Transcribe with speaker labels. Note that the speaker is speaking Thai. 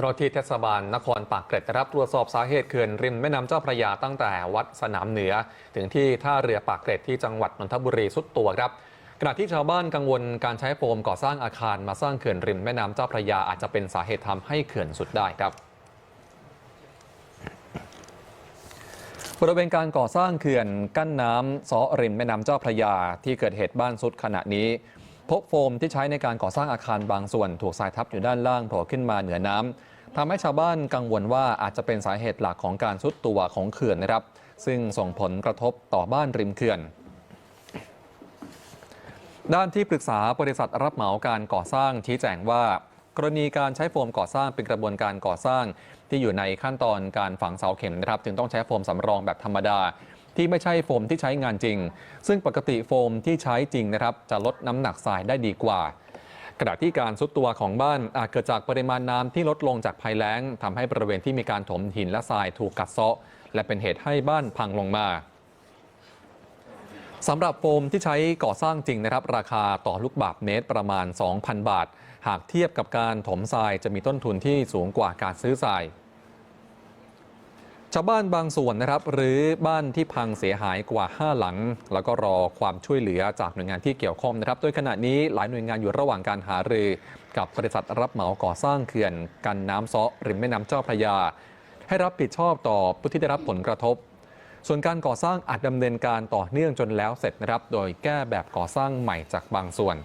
Speaker 1: จ้าหน้าที่เทศบาลนครปากเกร็ดรับตรวจสอบสาเหตุเขื่อนริมแม่น้ำเจ้าพระยาตั้งแต่วัดสนามเหนือ ถึงที่ท่าเรือปากเกร็ดที่จังหวัดนนทบุรีสุดตัวครับขณะที่ชาวบ้านกังวลการใช้โฟมก่อสร้างอาคารมาสร้างเขื่อนริมแม่น้ำเจ้าพระยาอาจจะเป็นสาเหตุทำให้เขื่อนสุดได้ครับบริเวณการก่อสร้างเขื่อนกั้นน้ำซ้อริมแม่น้ำเจ้าพระยา ที่เกิดเหตุบ้านสุดขณะนี้ พบโฟมที่ใช้ในการก่อสร้างอาคารบางส่วน ถูกทรายทับอยู่ด้านล่างโผล่ขึ้นมาเหนือน้ำทำให้ชาวบ้านกังวลว่าอาจจะเป็นสาเหตุหลักของการซุดตัวของเขื่อนนะครับ ซึ่งส่งผลกระทบต่อบ้านริมเขื่อน ด้านที่ปรึกษาบริษัทรับเหมาการก่อสร้างชี้แจงว่ากรณีการใช้โฟมก่อสร้างเป็นกระบวนการก่อสร้างที่อยู่ในขั้นตอนการฝังเสาเข็มนะครับ จึงต้องใช้โฟมสำรองแบบธรรมดา ที่ไม่ใช่โฟมที่ใช้งานจริง ซึ่งปกติโฟมที่ใช้จริงนะครับจะลดน้ำหนักทรายได้ดีกว่าขณะที่การซุดตัวของบ้านอาจเกิดจากปริมาณน้ำที่ลดลงจากภัยแล้งทำให้บริเวณที่มีการถมหินและทรายถูกกัดเซาะ และเป็นเหตุให้บ้านพังลงมาสำหรับโฟมที่ใช้ก่อสร้างจริงนะครับ ราคาต่อลูกบาศก์เมตรประมาณ 2,000 บาท หากเทียบกับการถมทรายจะมีต้นทุนที่สูงกว่าการซื้อทราย ชาวบ้านบางส่วนนะครับ หรือบ้านที่พังเสียหายกว่า 5 หลัง แล้วก็รอความช่วยเหลือจากหน่วยงานที่เกี่ยวข้องนะครับ โดยขณะนี้หลายหน่วยงานอยู่ระหว่างการหารือ กับบริษัทรับเหมาก่อสร้างเขื่อน กันน้ำซาะริมแม่น้ำเจ้าพระยา ให้รับผิดชอบต่อผู้ที่ได้รับผลกระทบ ส่วนการก่อสร้างอาจดำเนินการต่อเนื่องจนแล้วเสร็จนะครับ โดยแก้แบบก่อสร้างใหม่จากบางส่วน